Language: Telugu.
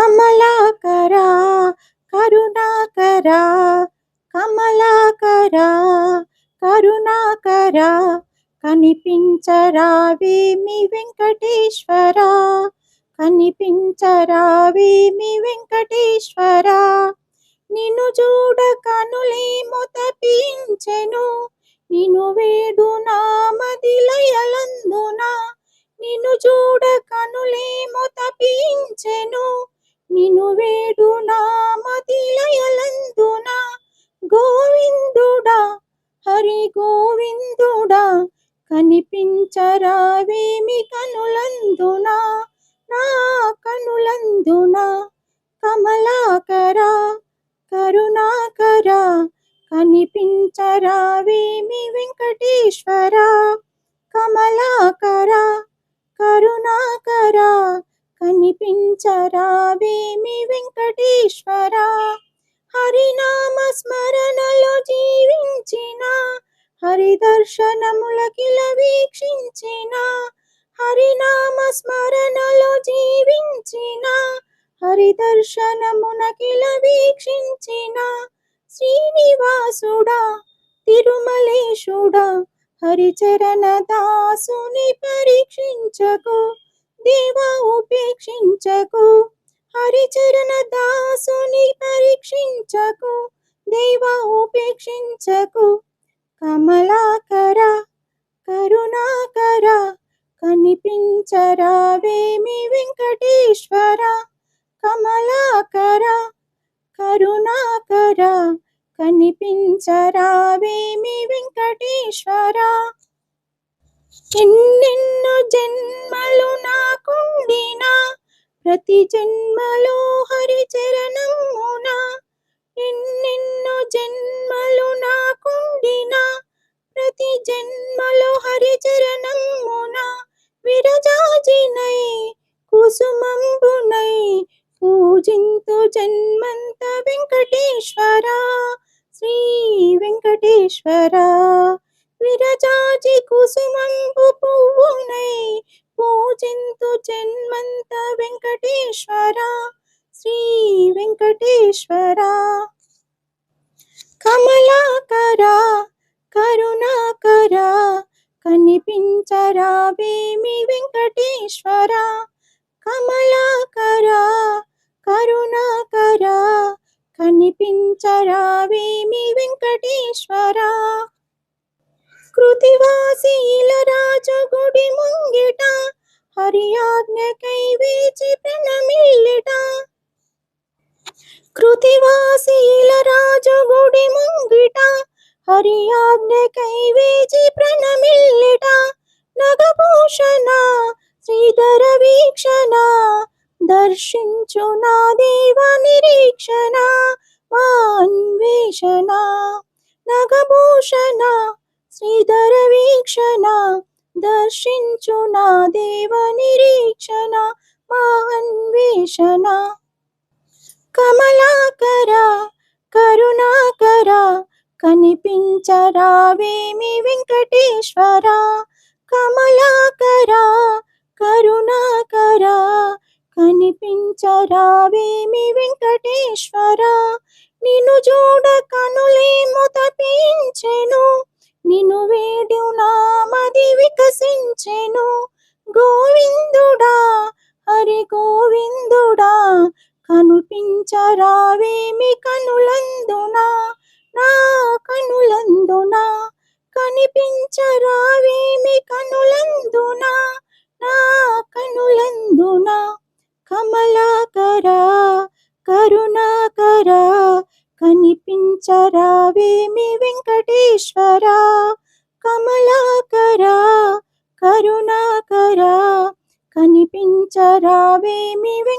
కమలాకరా కరుణాకరా కమలాకరా కరుణాకరా కనిపించరావేమి వెంకటేశ్వరా కనిపించరావేమి వెంకటేశ్వరా. నిన్ను చూడ కనులేమో తపించెను నిన్ను వేడు నామదిలయలందున నిన్ను చూడ నిన్ను వేడు నామదిలయలందున గోవిందుడా హరి గోవిందుడా కనిపించరావేమి కనులందున నా కనులందున కమలాకరా కరుణాకరా కనిపించరావేమి వెంకటేశ్వరా కమలాకరా కరుణాకరా కనిపించరావేమి వెంకటేశ్వరా హరినామ స్మరణలో జీవించిన హరి దర్శనములకిల వీక్షించిన హరినామ స్మరణలో జీవించిన హరి దర్శనమునకిల వీక్షించిన శ్రీనివాసుడా తిరుమలేశుడా హరిచరణ దాసుని పరీక్షించకు దేవా ఉపేక్షించకు. హరిచరణ దాసుని పరీక్షించకు. దేవా ఉపేక్షించకు. కమలాకర కరుణాకర కనిపించరావేమి వెంకటేశ్వర. కమలాకర కరుణాకర కనిపించరావేమి వెంకటేశ్వర. ఎన్నెన్నో జన్మలు నాకుండిన ప్రతి జన్మలో హరి చరణమున ఎన్నెన్నో జన్మలు నాకుండిన ప్రతి జన్మలో హరి చరణమున విరజాజినై కుసుమంబునై పూజింతు జన్మంత వెంకటేశ్వర శ్రీ వెంకటేశ్వర. కరుణాకరా కనిపించరావేమి వెంకటేశ్వర కమలాకరా కరుణాకరా కనిపించరావేమి వెంకటేశ్వర కృతివాసీల రాజు గుడి ముంగిట హరి ఆజ్ఞకై వేచి ప్రణమిల్లిట కృతివాసీల రాజు గుడి ముంగిట హరి దర్శించు నా దేవ నిరీక్షణ మా అన్వేషణ నగభూషణ శ్రీధర వీక్షణ. దర్శించు నా దేవ నిరీక్షణ మా అన్వేషణ కమలాకర కరుణాకర కనిపించరావేమి వెంకటేశ్వర. కమలాకర కరుణాకర కనిపించరావేమి వెంకటేశ్వర? నిన్ను చూడ కనులేమో తపించెను నిన్ను వేడు నామది వికసించెను. గోవిందుడా హరి గోవిందుడా కనిపించరావేమి కనులందున? నా కనులందున? కనిపించరావేమి కనులందున? నా కనులందున? కమలాకరా కరుణాకరా కనిపించరావేమి వెంకటేశ్వర? కమలాకరా కరుణాకరా కనిపించరావేమి వెంకటేశ్వర